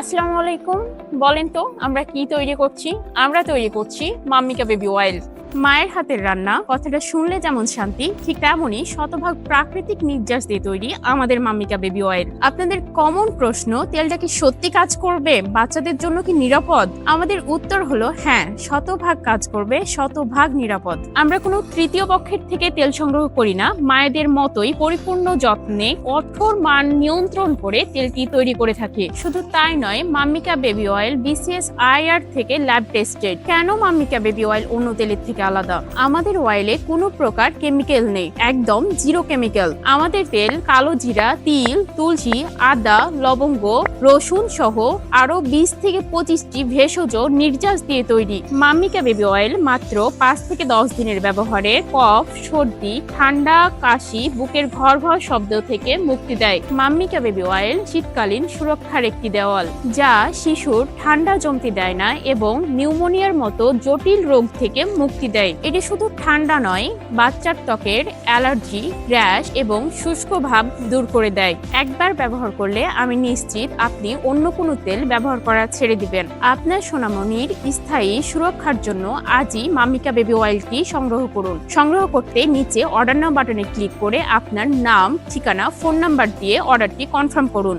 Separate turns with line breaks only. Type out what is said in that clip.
আসসালামু আলাইকুম। বলেন তো আমরা কি তৈরি করছি? আমরা তৈরি করছি মাম্মিকা বেবি অয়েল। মায়ের হাতের রান্না, কথাটা শুনলে যেমন শান্তি, ঠিক তেমনই শতভাগ প্রাকৃতিক নির্যাস দিয়ে তৈরি আমাদের মাম্মিকা বেবি অয়েল আপনাদের কমন প্রশ্ন, তেলটা কি সত্যি কাজ করবে? বাচ্চাদের জন্য কি নিরাপদ? আমাদের উত্তর হলো হ্যাঁ শতভাগ কাজ করবে, শতভাগ নিরাপদ। আমরা কোনো তৃতীয় পক্ষের থেকে তেল সংগ্রহ করি না। মায়েদের মতোই পরিপূর্ণ যত্নে কঠোর মান নিয়ন্ত্রণ করে তেলটি তৈরি করে থাকি। শুধু তাই নয়, Mammika baby oil BCS IR থেকে ল্যাব টেস্টেড কেন মাম্মিকা বেবি অয়েল অন্য তেলের থেকে আলাদা। আমাদের অয়েলে কোনো প্রকার কেমিক্যাল নেই। একদম জিরো কেমিক্যাল আমাদের তেল কালো জিরা, তিল, তুলসী, আদা, লবঙ্গ, রসুন সহ আরও বিশ থেকে পঁচিশটি ভেষজ নির্যাস দিয়ে তৈরি। মাম্মিকা বেবি অয়েল মাত্র পাঁচ থেকে দশ দিনের ব্যবহারে কফ, সর্দি, ঠান্ডা, কাশি, বুকের ঘর ঘর শব্দ থেকে মুক্তি দেয়। মাম্মিকা বেবি অয়েল শীতকালীন সুরক্ষার একটি দেওয়াল, যা শিশুর ঠান্ডা জমতে দেয় না এবং নিউমোনিয়ার মতো জটিল রোগ থেকে মুক্তি দেয় এটি শুধু ঠান্ডা নয়, বাচ্চার ত্বকের অ্যালার্জি, র্যাশ এবং শুষ্ক ভাব দূর করে দেয়। একবার ব্যবহার করলে আমি নিশ্চিত আপনি অন্য কোনো তেল ব্যবহার করা ছেড়ে দিবেন। আপনার সোনামণির স্থায়ী সুরক্ষার জন্য আজই মামিকা বেবি অয়েলটি সংগ্রহ করুন। সংগ্রহ করতে নিচে অর্ডার নাও বাটনে ক্লিক করে আপনার নাম, ঠিকানা, ফোন নাম্বার দিয়ে অর্ডারটি কনফার্ম করুন।